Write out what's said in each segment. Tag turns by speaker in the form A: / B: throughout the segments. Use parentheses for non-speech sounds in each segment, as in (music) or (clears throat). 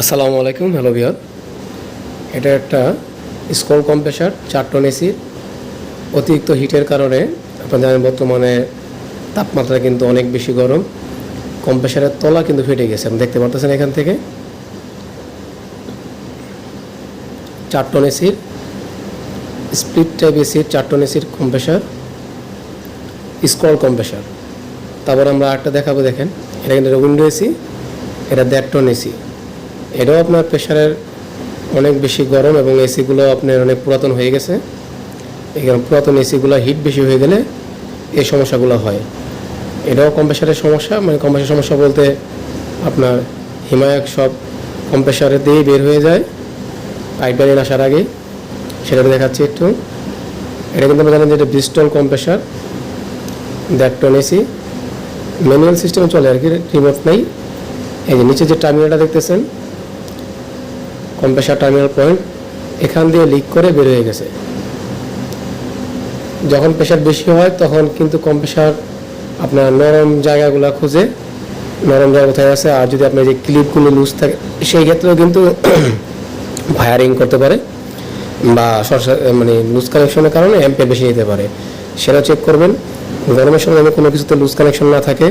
A: আসসালামু আলাইকুম হ্যালো বিহার এটা একটা স্কল কম্প্রেসার, চার টন এসির অতিরিক্ত হিটের কারণে আপনারা জানেন বর্তমানে তাপমাত্রা কিন্তু অনেক বেশি গরম। কম্প্রেসারের তলা কিন্তু ফেটে গেছে, আপনি দেখতে পারতেছেন এখান থেকে। চার টন এসির স্প্লিট টাইপ এসির চার টন এসির কম্প্রেসার স্কল কম্প্রেসার। তারপর আমরা আরেকটা দেখাবো, দেখেন। এটা কিন্তু উইন্ডো এসি এটা দেড় টন এসি এটাও আপনার প্রেশারের অনেক বেশি গরম এবং এসিগুলো আপনার অনেক পুরাতন হয়ে গেছে। এখানে পুরাতন এসিগুলো হিট বেশি হয়ে গেলে এই সমস্যাগুলো হয়। এটাও কম্প্রেসারের সমস্যা মানে কম্প্রেসার সমস্যা বলতে আপনার হিমায়ক সব কম্প্রেসারে দিয়েই বের হয়ে যায়। পাইপ লাইন আসার আগে। সেটা দেখাচ্ছি একটু। এটা কিন্তু আমরা জানেন যে এটা ব্রিস্টল কম্প্রেসার দেড় টন এসি ম্যানুয়াল সিস্টেমে চলে আর কি রিমোট নেই। এই যে নিচে যে টার্মিনালটা দেখতেছেন কম্প্রেসার টার্মিনাল পয়েন্ট এখান দিয়ে লিক করে বের হয়ে গেছে। যখন প্রেশার বেশি হয় তখন কিন্তু কম্প্রেসার আপনার নরম জায়গাগুলো খুঁজে নরম জায়গা কোথায় আছে, আর যদি আপনার যে ক্লিপগুলো লুজ থাকে, সেই ক্ষেত্রেও কিন্তু (clears throat) ফায়ারিং করতে পারে বা মানে লুজ কানেকশনের কারণে অ্যাম্পে বেশি নিতে পারে। সেটা চেক করবেন। গরমের সময় কোনো কিছুতে লুজ কানেকশন না থাকে,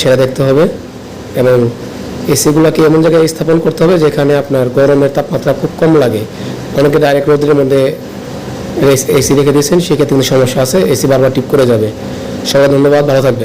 A: সেটা দেখতে হবে এবং এসিগুলোকে এমন জায়গায় স্থাপন করতে হবে যেখানে আপনার গরমের তাপমাত্রা খুব কম লাগে। অনেকে ডাইরেক্ট রোদের মধ্যে এসি রেখে দিয়েছেন, সেক্ষেত্রে কিন্তু সমস্যা আছে। এসি বারবার টিপ করে যাবে। সবাই ধন্যবাদ, ভালো থাকবেন।